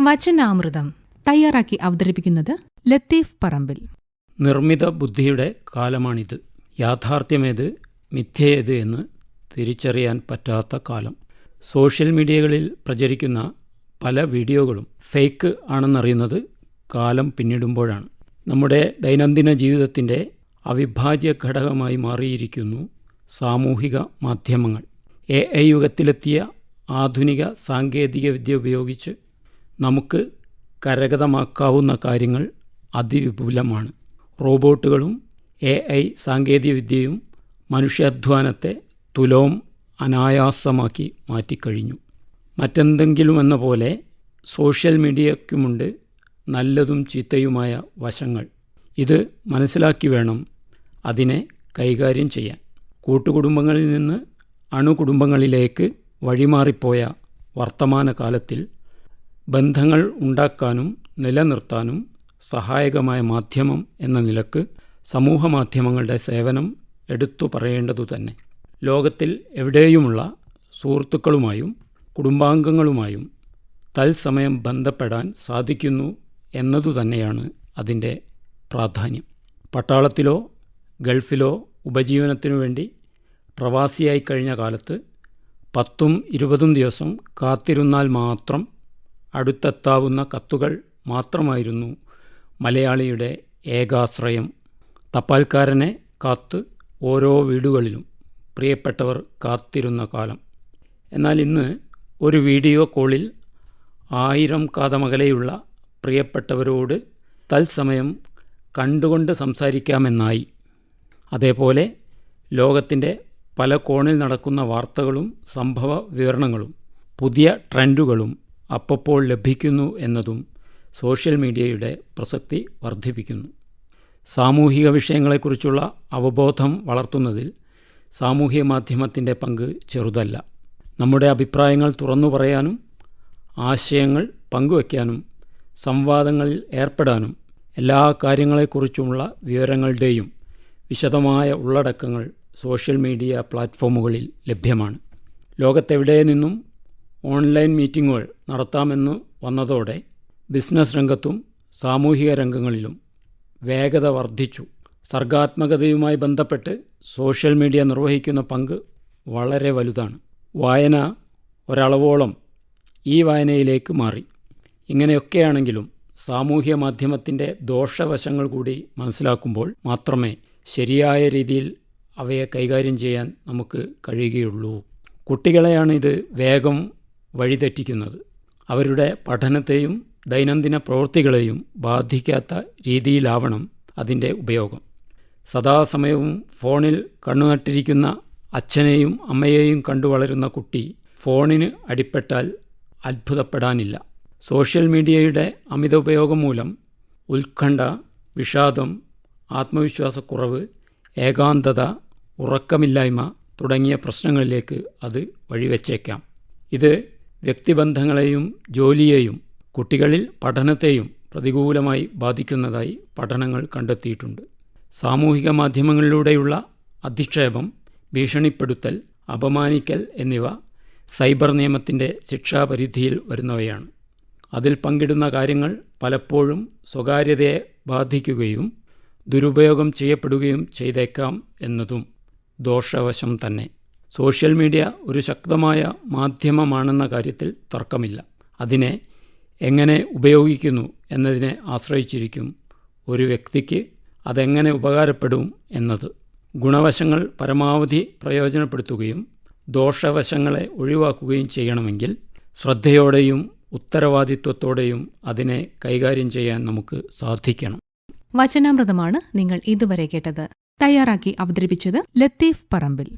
വചനാമൃതം തയ്യാറാക്കി അവതരിപ്പിക്കുന്നത് ലത്തീഫ് പറമ്പിൽ. നിർമ്മിത ബുദ്ധിയുടെ കാലമാണിത്. യാഥാർത്ഥ്യമേത് മിഥ്യയേത് എന്ന് തിരിച്ചറിയാൻ പറ്റാത്ത കാലം. സോഷ്യൽ മീഡിയകളിൽ പ്രചരിക്കുന്ന പല വീഡിയോകളും ഫേക്ക് ആണെന്നറിയുന്നത് കാലം പിന്നിടുമ്പോഴാണ്. നമ്മുടെ ദൈനംദിന ജീവിതത്തിന്റെ അവിഭാജ്യ ഘടകമായി മാറിയിരിക്കുന്നു സാമൂഹിക മാധ്യമങ്ങൾ. എ ഐ യുഗത്തിലെത്തിയ ആധുനിക സാങ്കേതികവിദ്യ ഉപയോഗിച്ച് നമുക്ക് കരഗതമാക്കാവുന്ന കാര്യങ്ങൾ അതിവിപുലമാണ്. റോബോട്ടുകളും എ ഐ സാങ്കേതികവിദ്യയും മനുഷ്യാധ്വാനത്തെ തുലവും അനായാസമാക്കി മാറ്റിക്കഴിഞ്ഞു. മറ്റെന്തെങ്കിലുമെന്ന പോലെ സോഷ്യൽ മീഡിയയ്ക്കുമുണ്ട് നല്ലതും ചീത്തയുമായ വശങ്ങൾ. ഇത് മനസ്സിലാക്കി വേണം അതിനെ കൈകാര്യം ചെയ്യാൻ. കൂട്ടുകുടുംബങ്ങളിൽ നിന്ന് അണുകുടുംബങ്ങളിലേക്ക് വഴിമാറിപ്പോയ വർത്തമാനകാലത്തിൽ ബന്ധങ്ങൾ ഉണ്ടാക്കാനും നിലനിർത്താനും സഹായകമായ മാധ്യമം എന്ന നിലയ്ക്ക് സമൂഹമാധ്യമങ്ങളുടെ സേവനം എടുത്തു പറയേണ്ടതു തന്നെ. ലോകത്തിൽ എവിടെയുമുള്ള സുഹൃത്തുക്കളുമായും കുടുംബാംഗങ്ങളുമായും തത്സമയം ബന്ധപ്പെടാൻ സാധിക്കുന്നു എന്നതുതന്നെയാണ് അതിന്റെ പ്രാധാന്യം. പട്ടാളത്തിലോ ഗൾഫിലോ ഉപജീവനത്തിനു വേണ്ടി പ്രവാസിയായി കഴിഞ്ഞ കാലത്ത് പത്തും ഇരുപതും ദിവസം കാത്തിരുന്നാൽ മാത്രം അടുത്തെത്താവുന്ന കത്തുകൾ മാത്രമായിരുന്നു മലയാളിയുടെ ഏകാശ്രയം. തപാൽക്കാരനെ കാത്ത് ഓരോ വീടുകളിലും പ്രിയപ്പെട്ടവർ കാത്തിരുന്ന കാലം. എന്നാൽ ഇന്ന് ഒരു വീഡിയോ കോളിൽ ആയിരം കാതമകലെയുള്ള പ്രിയപ്പെട്ടവരോട് തത്സമയം കണ്ടുകൊണ്ട് സംസാരിക്കാമെന്നായി. അതേപോലെ ലോകത്തിന്റെ പല കോണിൽ നടക്കുന്ന വാർത്തകളും സംഭവ വിവരണങ്ങളും പുതിയ ട്രെൻഡുകളും അപ്പപ്പോൾ ലഭിക്കുന്നു എന്നതും സോഷ്യൽ മീഡിയയുടെ പ്രസക്തി വർദ്ധിപ്പിക്കുന്നു. സാമൂഹിക വിഷയങ്ങളെക്കുറിച്ചുള്ള അവബോധം വളർത്തുന്നതിൽ സാമൂഹ്യ മാധ്യമത്തിന്റെ പങ്ക് ചെറുതല്ല. നമ്മുടെ അഭിപ്രായങ്ങൾ തുറന്നു പറയാനും ആശയങ്ങൾ പങ്കുവയ്ക്കാനും സംവാദങ്ങളിൽ ഏർപ്പെടാനും എല്ലാ കാര്യങ്ങളെക്കുറിച്ചുമുള്ള വിവരങ്ങളുടെയും വിശദമായ ഉള്ളടക്കങ്ങൾ സോഷ്യൽ മീഡിയ പ്ലാറ്റ്ഫോമുകളിൽ ലഭ്യമാണ്. ലോകത്തെവിടെ നിന്നും ഓൺലൈൻ മീറ്റിങ്ങുകൾ നടത്താമെന്ന് വന്നതോടെ ബിസിനസ് രംഗത്തും സാമൂഹിക രംഗങ്ങളിലും വേഗത വർദ്ധിച്ചു. സർഗാത്മകതയുമായി ബന്ധപ്പെട്ട് സോഷ്യൽ മീഡിയ നിർവഹിക്കുന്ന പങ്ക് വളരെ വലുതാണ്. വായന ഒരളവോളം ഈ വായനയിലേക്ക് മാറി. ഇങ്ങനെയൊക്കെയാണെങ്കിലും സാമൂഹ്യ മാധ്യമത്തിന്റെ ദോഷവശങ്ങൾ കൂടി മനസ്സിലാക്കുമ്പോൾ മാത്രമേ ശരിയായ രീതിയിൽ അവയെ കൈകാര്യം ചെയ്യാൻ നമുക്ക് കഴിയുകയുള്ളൂ. കുട്ടികളെയാണ് ഇത് വേഗം വഴിതെറ്റിക്കുന്നത്. അവരുടെ പഠനത്തെയും ദൈനംദിന പ്രവൃത്തികളെയും ബാധിക്കാത്ത രീതിയിലാവണം അതിന്റെ ഉപയോഗം. സദാസമയവും ഫോണിൽ കണ്ണുനട്ടിരിക്കുന്ന അച്ഛനെയും അമ്മയെയും കണ്ടു വളരുന്ന കുട്ടി ഫോണിന് അടിപ്പെട്ടാൽ അത്ഭുതപ്പെടാനില്ല. സോഷ്യൽ മീഡിയയുടെ അമിത ഉപയോഗം മൂലം ഉത്കണ്ഠ വിഷാദം ആത്മവിശ്വാസക്കുറവ് ഏകാന്തത ഉറക്കമില്ലായ്മ തുടങ്ങിയ പ്രശ്നങ്ങളിലേക്ക് അത് വഴിവെച്ചേക്കാം. ഇത് വ്യക്തിബന്ധങ്ങളെയും ജോലിയെയും കുട്ടികളിൽ പഠനത്തെയും പ്രതികൂലമായി ബാധിക്കുന്നതായി പഠനങ്ങൾ കണ്ടെത്തിയിട്ടുണ്ട്. സാമൂഹിക മാധ്യമങ്ങളിലൂടെയുള്ള അധിക്ഷേപം ഭീഷണിപ്പെടുത്തൽ അപമാനിക്കൽ എന്നിവ സൈബർ നിയമത്തിന്റെ ശിക്ഷാപരിധിയിൽ വരുന്നവയാണ്. അതിൽ പങ്കിടുന്ന കാര്യങ്ങൾ പലപ്പോഴും സ്വകാര്യതയെ ബാധിക്കുകയും ദുരുപയോഗം ചെയ്യപ്പെടുകയും ചെയ്തേക്കാം എന്നതും ദോഷവശം തന്നെ. സോഷ്യൽ മീഡിയ ഒരു ശക്തമായ മാധ്യമമാണെന്ന കാര്യത്തിൽ തർക്കമില്ല. അതിനെ എങ്ങനെ ഉപയോഗിക്കുന്നു എന്നതിനെ ആശ്രയിച്ചിരിക്കും ഒരു വ്യക്തിക്ക് അതെങ്ങനെ ഉപകാരപ്പെടും എന്നത്. ഗുണവശങ്ങൾ പരമാവധി പ്രയോജനപ്പെടുത്തുകയും ദോഷവശങ്ങളെ ഒഴിവാക്കുകയും ചെയ്യണമെങ്കിൽ ശ്രദ്ധയോടെയും ഉത്തരവാദിത്വത്തോടെയും അതിനെ കൈകാര്യം ചെയ്യാൻ നമുക്ക് സാധിക്കണം. വചനാമൃതമാണ് നിങ്ങൾ ഇതുവരെ കേട്ടത്. തയ്യാറാക്കി അവതരിപ്പിച്ചത് ലത്തീഫ് പറമ്പിൽ.